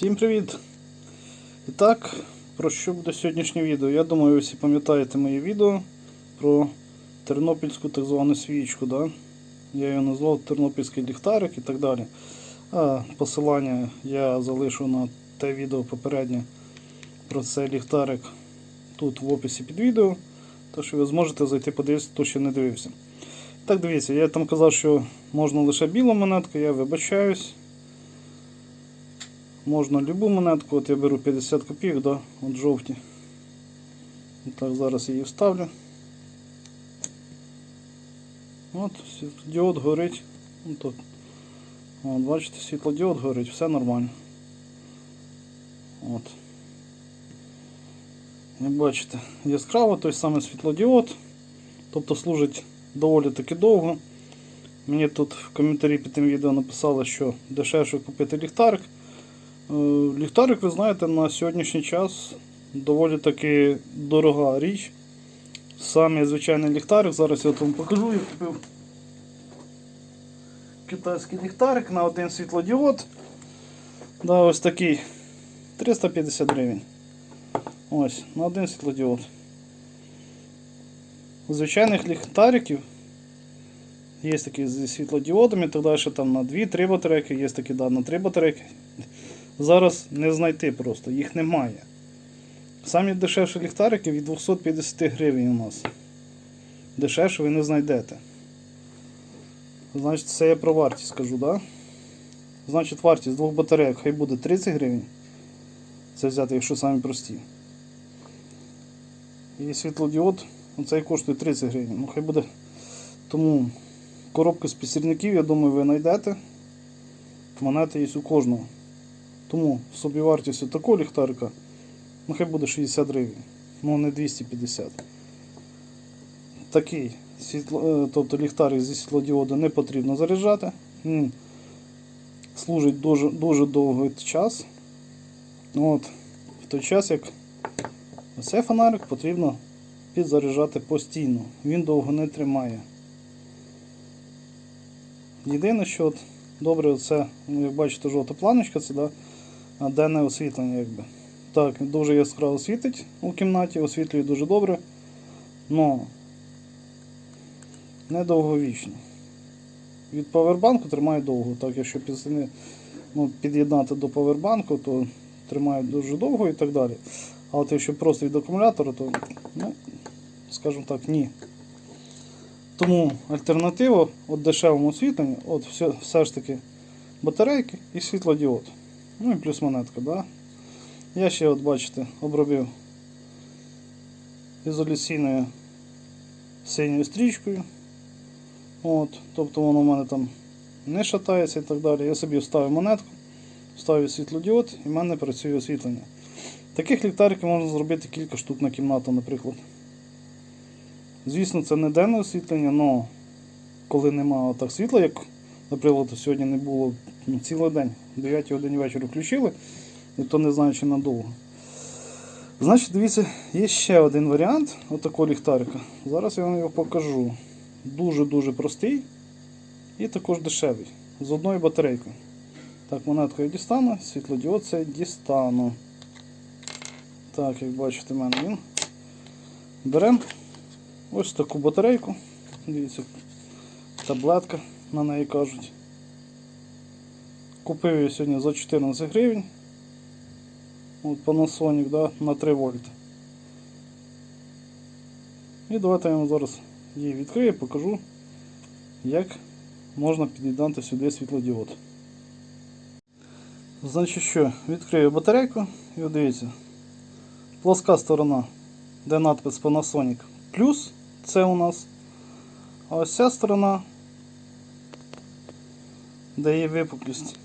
Всім привіт! І так, про що буде сьогоднішнє відео? Я думаю, ви всі пам'ятаєте моє відео про тернопільську так звану свічку. Да? Я її назвав Тернопільський ліхтарик і так далі. А посилання я залишу на те відео попереднє про цей ліхтарик тут в описі під відео. Так що ви зможете зайти подивитися, хто ще не дивився. Так, дивіться, я там казав, що можна лише білу монетку, я вибачаюсь. Можна любу монетку, от я беру 50 копійок, да, от жовті. І Так, зараз її вставлю. От, світлодіод горить. От, тут. От, бачите, світлодіод горить, все нормально. От. Як бачите, яскраво той самий світлодіод, тобто служить доволі таки довго. Мені тут в коментарі під тим відео написали, що дешевше купити ліхтарик. Е, Ліхтарик, ви знаєте, на сьогоднішній час доволі таки дорога річ. Саме звичайний ліхтарик, зараз я вам покажу, я купив китайський ліхтарик на один світлодіод. Да, ось такий 350 гривень. Ось, на один світлодіод. Звичайних ліхтариків є такі зі світлодіодами, і так далі, там на 2-3 батарейки, є такі да, на 3 батарейки. Зараз не знайти просто, їх немає. Самі дешевші ліхтарики від 250 гривень у нас. Дешевше ви не знайдете. Значить, це я про вартість скажу, да? Значить, вартість двох батарейок хай буде 30 гривень. Це взяти, якщо самі прості. І світлодіод, оцей коштує 30 гривень. Ну хай буде. Тому коробку з підсірників, я думаю, ви знайдете. Монети є у кожного. Тому собівартість такого ліхтарика ну хай буде 60 гривень, ну не 250. Такий світло, е, тобто ліхтарик зі світлодіоду не потрібно заряджати. Він служить дуже дуже довгий час. От, В той час, як цей фонарик потрібно підзаряджати постійно. Він довго не тримає. Єдине, що от, добре, це, ну, як бачите, жовта планочка, це да, денне освітлення. якби. Так, дуже яскраво світить у кімнаті, освітлює дуже добре, але не довговічно. Від павербанку тримає довго, так якщо підсини- ну, під'єднати до павербанку, то тримає дуже довго і так далі. А от якщо просто від акумулятора, то, ну, скажімо так, ні. Тому альтернатива от дешевому освітленню, от все, все ж таки батарейки і світлодіод. Ну і плюс монетка. Да? Я ще, от бачите, обробив ізоляційною синьою стрічкою. От, Тобто воно в мене там не шатається і так далі. Я собі вставив монетку, вставив світлодіод і в мене працює освітлення. Таких ліхтариків можна зробити кілька штук на кімнату, наприклад. Звісно, це не денне освітлення, але коли немає так світла, як, наприклад, сьогодні не було ну, цілий день, 9 годині вечора включили, і то не знаю, чи надовго. Значить, дивіться, є ще один варіант отакого ліхтарика. Зараз я вам його покажу. Дуже-дуже простий і також дешевий. З одною батарейкою. Так, монетку я дістану, світлодіод це дістану. Так, як бачите, в мене він. Беремо ось таку батарейку. Дивіться, таблетка на неї кажуть. Купив її сьогодні за 14 гривень. От Panasonic да, на 3 вольт. І давайте я вам зараз її відкрию, і покажу, як можна під'єднати сюди світлодіод. Значить що, відкрию батарейку і дивіться, плоска сторона, де надпис Panasonic плюс, це у нас. А ось ця сторона, де є випуклість.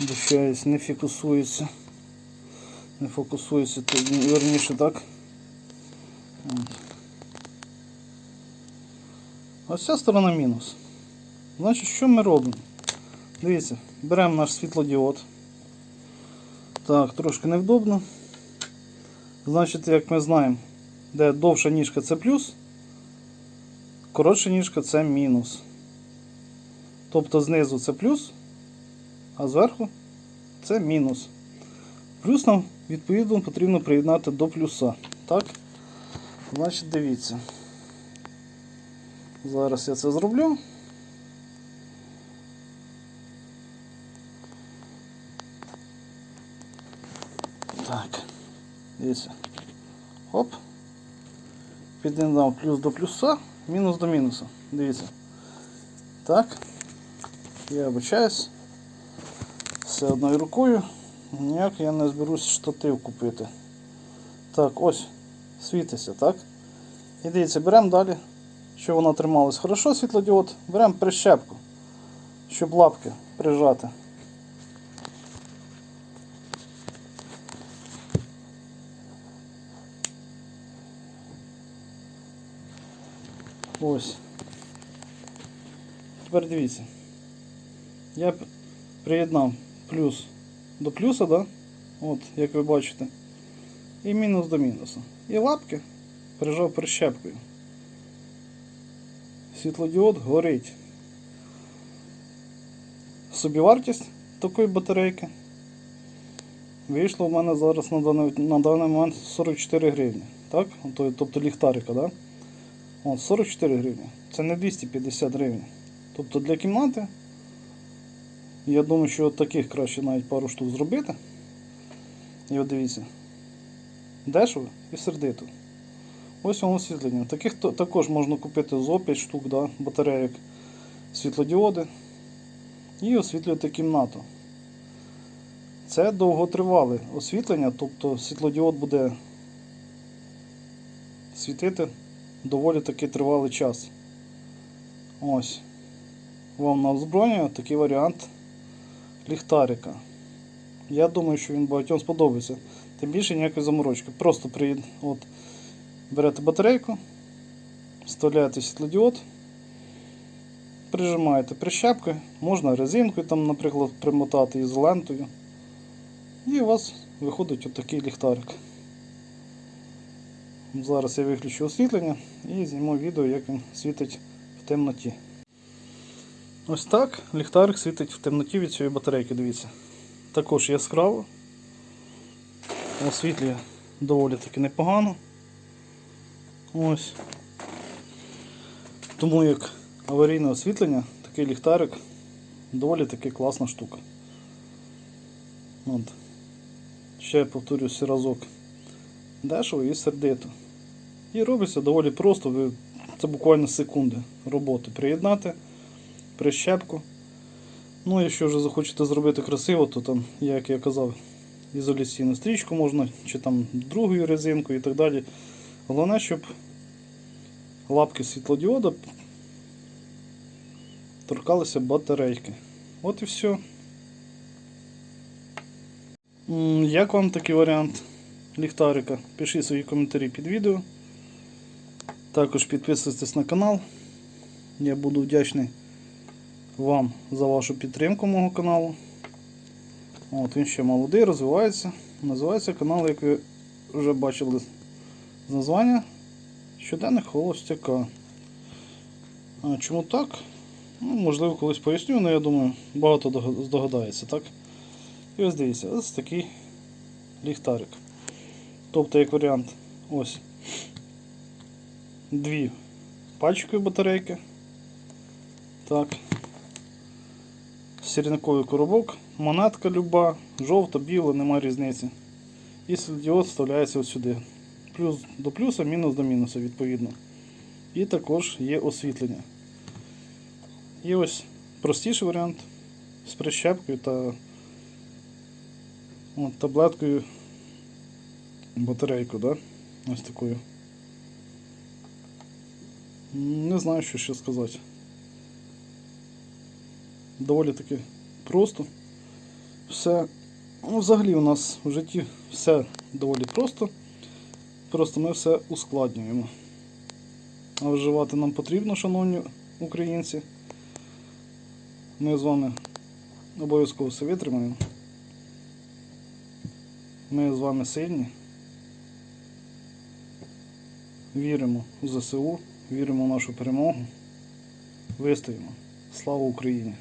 Дощаюсь, не фокусується. Не фокусується, то верніше так. От. Ось ця сторона мінус. Значить, що ми робимо? Дивіться, беремо наш світлодіод. Так, трошки невдобно. Значить, як ми знаємо, де довша ніжка це плюс, коротша ніжка це мінус. Тобто знизу це плюс, а зверху це мінус. Плюс нам, відповідно, потрібно приєднати до плюса. Так? Значить, дивіться. Зараз я це зроблю. Так. Дивіться. Оп. Під'єднав плюс до плюса, мінус до мінуса. Дивіться. Так. Я обучаюсь. Все одною рукою. Ніяк я не зберусь штатив купити. Так, ось. Світиться, так? І дивіться, беремо далі, щоб воно трималось хорошо, світлодіод, беремо прищепку, щоб лапки прижати. Ось. Тепер дивіться. Я приєднав плюс до плюса, да? От, як ви бачите. І мінус до мінуса. І лапки прижав прищепкою. Світлодіод горить. Собівартість такої батарейки вийшла в мене зараз на даний, на даний момент 44 гривні. Так? Тобто, тобто ліхтарика, да? От, 44 гривні. Це не 250 гривень. Тобто для кімнати, я думаю, що таких краще навіть пару штук зробити. І от дивіться. Дешево і сердито. Ось вам освітлення. Таких також можна купити зо 5 штук да, батарейок, світлодіоди і освітлювати кімнату. Це довготривале освітлення, тобто світлодіод буде світити доволі таки тривалий час. Ось. Вам на озброєння такий варіант ліхтарика. Я думаю, що він багатьом сподобається. Тим більше ніякої заморочки. Просто приїд... От, берете батарейку, вставляєте світлодіод, прижимаєте прищепкою, можна резинкою, там, наприклад, примотати ізолентою. І у вас виходить отакий ліхтарик. Зараз я виключу освітлення і зніму відео, як він світить в темноті. Ось так ліхтарик світить в темноті від цієї батарейки, дивіться. Також яскраво. Освітлює доволі таки непогано. Ось. Тому як аварійне освітлення, такий ліхтарик доволі таки класна штука. От. Ще я повторюся разок. Дешево і сердито. І робиться доволі просто, це буквально секунди роботи. Приєднати прищепку. Ну, якщо вже захочете зробити красиво, то там, як я казав, ізоляційну стрічку можна, чи там другою резинкою і так далі. Головне, щоб лапки світлодіода торкалися батарейки. От і все. Як вам такий варіант ліхтарика? Пишіть свої коментарі під відео. Також підписуйтесь на канал. Я буду вдячний вам за вашу підтримку мого каналу. От Він ще молодий, розвивається. Називається канал, як ви вже бачили з названня Щоденник Холостяка. А чому так? Ну, можливо, колись поясню, але я думаю, багато здогадається, так? І ось дивіться, ось такий ліхтарик. Тобто, як варіант, ось дві пальчикові батарейки. Так. Сірниковий коробок, монетка люба, жовта, біла, немає різниці. І світлодіод вставляється от сюди. Плюс до плюса, мінус до мінуса, відповідно. І також є освітлення. І ось простіший варіант з прищепкою та от, таблеткою батарейку, да? ось такою. Не знаю, що ще сказати. Доволі таки просто. Все. Ну, взагалі у нас в житті все доволі просто. Просто ми все ускладнюємо. А вживати нам потрібно, шановні українці. Ми з вами обов'язково все витримаємо. Ми з вами сильні. Віримо в ЗСУ, віримо в нашу перемогу. Вистоїмо. Слава Україні!